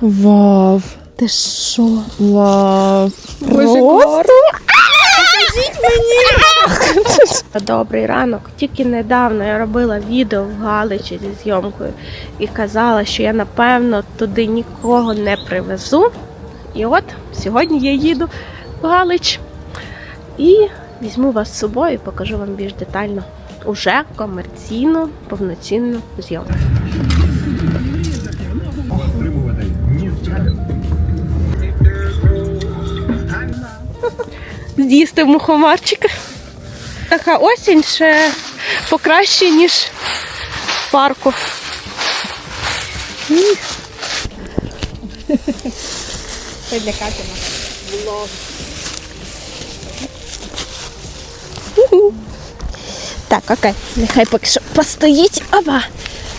Вау. Ти що? Вау. Просто? Добрий ранок. Тільки недавно я робила відео в Галичі зі зйомкою і казала, що я напевно туди нікого не привезу. І от сьогодні я їду в Галич і візьму вас з собою і покажу вам більш детально уже комерційну, повноцінну зйомку. З'їсти мухомарчика. Така осінь ще покраще, ніж в парку. Це для Катіна. Так, окей, нехай поки що постоїть. Оба.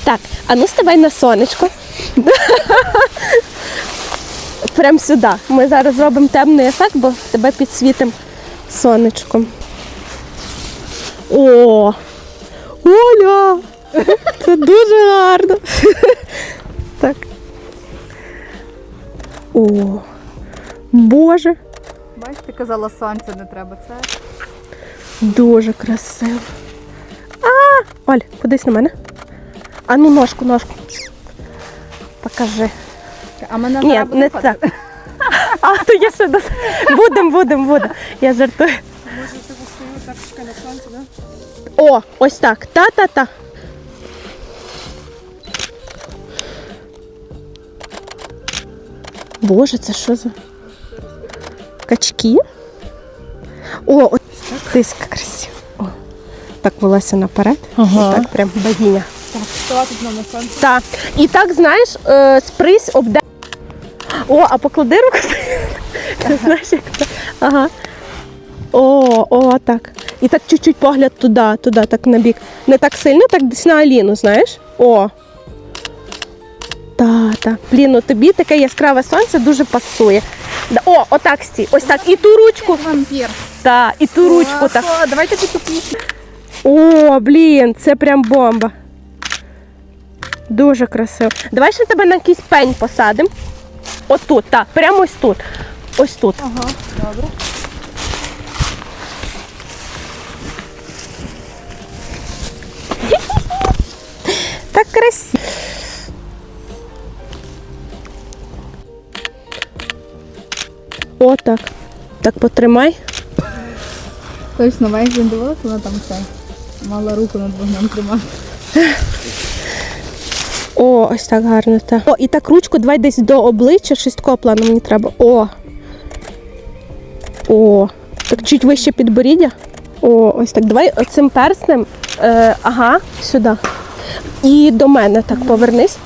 Так, а ну ставай на сонечко. Прям сюди. Ми зараз зробимо темний ефект, бо тебе підсвітимо сонечком. О! Оля! Це дуже гарно. Так. О! Боже! Бачиш, ти казала, сонця не треба. Це Дуже красиво. А, Оль, подивись на мене. А ну ножку, ножку. Покажи. а мене Ні, не так. А, то я ще до... Будем, будем, будем. Я жартую. Може, ти постою так на сонці, да? О, ось так. Та-та-та. Боже, це що за качки? О, ось дивись, як красиво. О, так волосся наперед. Ага. І так прям богиня. Так, ставати нам на сонці. Так. І так, знаєш, е, спрись обде. О, а поклади руку. Знаєш, як це? Ага. О, о, так. І так чуть-чуть погляд туди, туди, так на бік. Не так сильно, так десь на Аліну, знаєш? О. Та, та. Блін, ну тобі таке яскраве сонце дуже пасує. Да, О, отак стій. Ось так. І ту ручку. Вампір. Та, і ту ручку так. О, Давайте пісню. О, блін, це прям бомба. Дуже красиво. Давай ще тебе на якийсь пень посадимо. Отут, так, прямо ось тут. Ось тут. Ага, добре. Так красиво. О, так. Так потримай. Точно, він дивилася, вона там це. Мала руку над вогнем тримати. О, ось так гарно. Так. О, і так ручку давай десь до обличчя, щось такого плану мені треба. О. О. Так чуть вище підборіддя. О, ось так. Давай цим перснем. Е, ага, сюди. І до мене так повернись.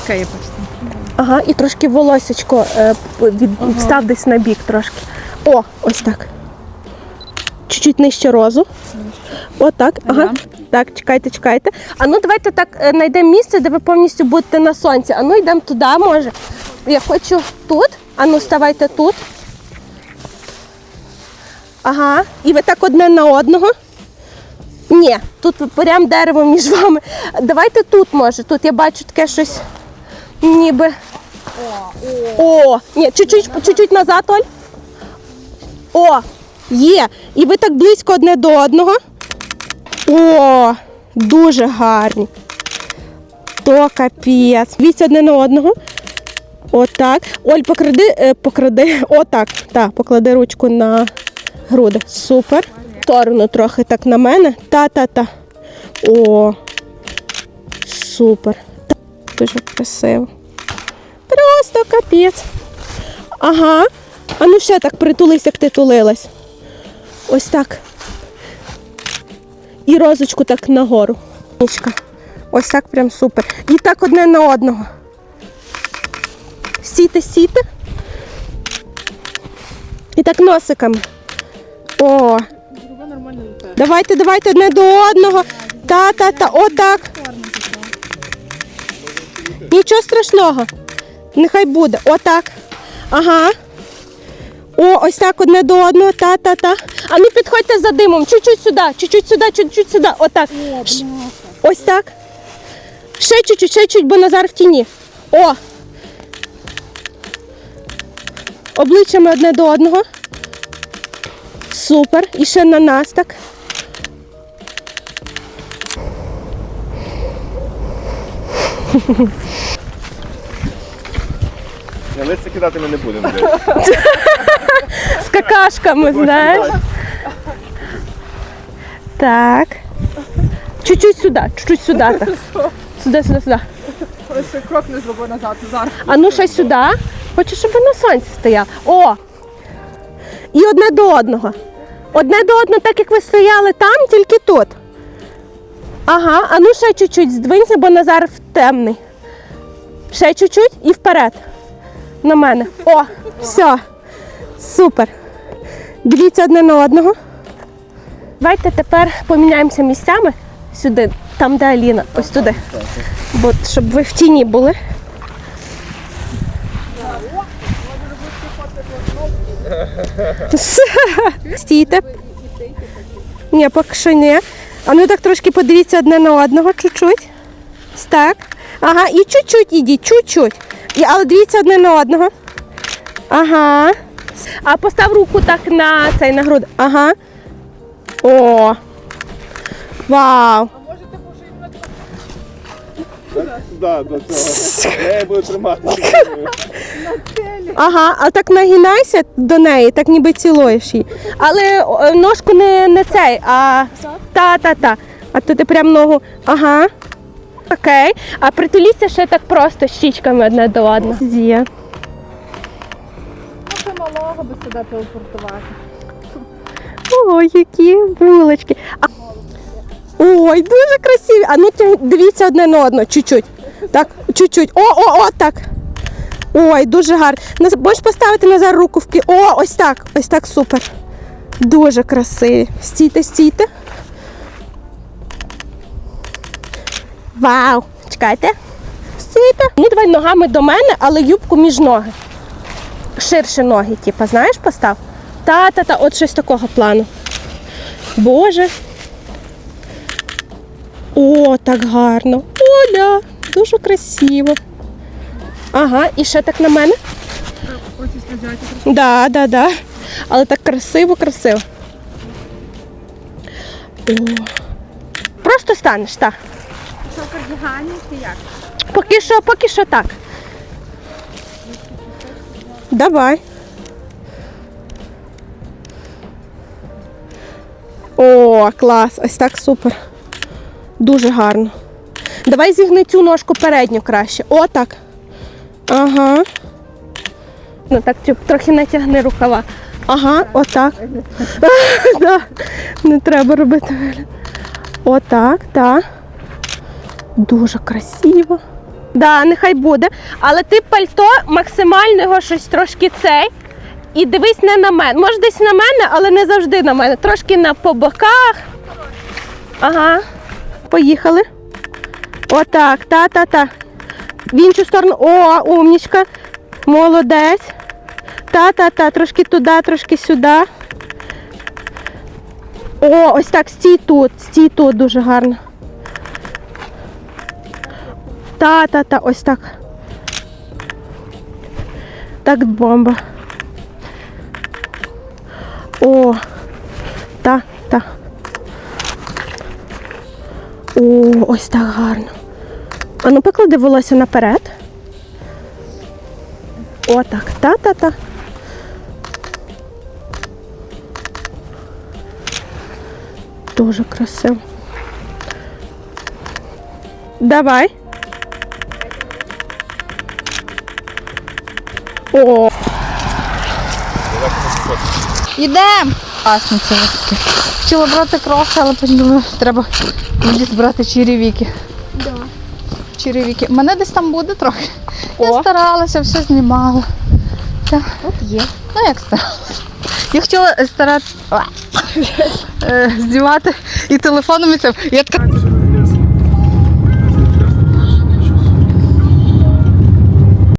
Чекай, я почти. Ага, і трошки волосечко е, від, встав десь на бік трошки. О, ось так. Чуть-чуть нижче розу. Отак. Ага. Ага. Так, чекайте, чекайте. А ну давайте так е, знайдемо місце, де ви повністю будете на сонці. А ну йдемо туди, може. Я хочу тут. А ну ставайте тут. Ага. І ви так одне на одного. Ні, тут прям дерево між вами. Давайте тут, може. Тут я бачу таке щось ніби. О, ні, чуть-чуть, чуть-чуть назад, Оль. О, є. І ви так близько одне до одного. О, дуже гарні. То капець. Вісь одне на одного. Отак. Оль, покради, е. Отак. Так, поклади ручку на груди. Супер. В Сторону трохи так на мене. Та-та-та. О. Супер. Дуже красиво. Просто капець. Ага. А ну ще так притулись, як ти тулилась. Ось так. І розочку так нагору. Ось так прям супер. І так одне на одного. Сіте, сіте. І так носиками. О, давайте, давайте одне до одного. Та-та-та, отак. Нічого страшного. Нехай буде. Отак. Ага. О, ось так одне до одного. Та-та-та. А ну підходьте за димом. Чуть-чуть сюди, чуть-чуть сюди, чуть-чуть сюди. Отак. Ось так. Ще чуть-чуть, ще чуть, бо Назар в тіні. О. обличчями одне до одного. Супер. І ще на нас так. На листя кидати ми не будемо. З какашками, знаєш. Так. Чуть-чуть сюди, чуть-чуть сюди. Так. Сюди, сюди, сюди. Ще крок не зробив назад, зараз. А ну ще сюди. Хочу, щоб на сонці стояв. О! І одне до одного. Одне до одного, так як ви стояли там, тільки тут. Ага, а ну ще чуть-чуть здвинься, бо Назар в темний. Ще чуть-чуть і вперед. На мене. О, все. Супер. Дивіться одне на одного. Давайте тепер поміняємося місцями сюди, там, де Аліна, ось туди. Бо щоб ви в тіні були. Стійте. Ні, поки що ні. А ну так трошки подивіться одне на одного, чуть-чуть. Так. Ага, і чуть-чуть ідіть, чуть-чуть. І, але дивіться одне на одного. Ага. А постав руку так на цей на груди. Ага. О. Вау. Да, до цього. Я її буду тримати. Ага, а так нагинайся до неї, так ніби цілуєш її. Але ножку не, не цей, а та-та-та. А то ти прям ногу. Ага. Окей. А притуліться ще так просто щічками одне до одного. Зія. Це малого би сюди телепортувати. Ой, які булочки. А... Ой, дуже красиві. А ну дивіться одне на одного, чуть-чуть. Так, чуть-чуть. О, о, о, так. Ой, дуже гарно. Можеш поставити назад руку в кі. О, ось так. Ось так супер. Дуже красиві. Стійте, стійте. Вау! Чекайте. Стійте. Ну, давай ногами до мене, але юбку між ноги. Ширше ноги, типу, знаєш, постав? Та-та-та, от щось такого плану. Боже. О, так гарно. Оля, дуже красиво. Ага, і ще так на мене. Да, да, да. Але так красиво, красиво. О. Просто станеш, так. Кардігані чи як? Поки що, поки що так. Давай. О, клас, ось так супер. Дуже гарно. Давай зігни цю ножку передню краще. О, так. Ага. Ну так трохи натягни рукава. Ага, отак. Да. Не треба робити вигляд. Отак, так. Дуже красиво. Да, нехай буде. Але ти пальто максимально його щось трошки цей. І дивись не на мене. Може десь на мене, але не завжди на мене. Трошки на по боках. Ага. Поїхали. Отак, та-та-та. В іншу сторону. О, умнічка. Молодець. Та-та-та. Трошки туди, трошки сюди. О, ось так, стій тут, стій тут дуже гарно. Та, та, ось так. Так бомба. О, та, та. О, ось так гарно. А ну поклади волосся наперед. О, так, та, та, та. Дуже красиво. Давай. О, Ідем! Класно це таке. Хотіла брати кроси, але потім думаю, треба мені збирати черевіки. Да. Черевіки. Мене десь там буде трохи. О. Я старалася, все знімала. Та, от є. Ну як старалася. Я хотіла старати знімати і телефоном і це. Я така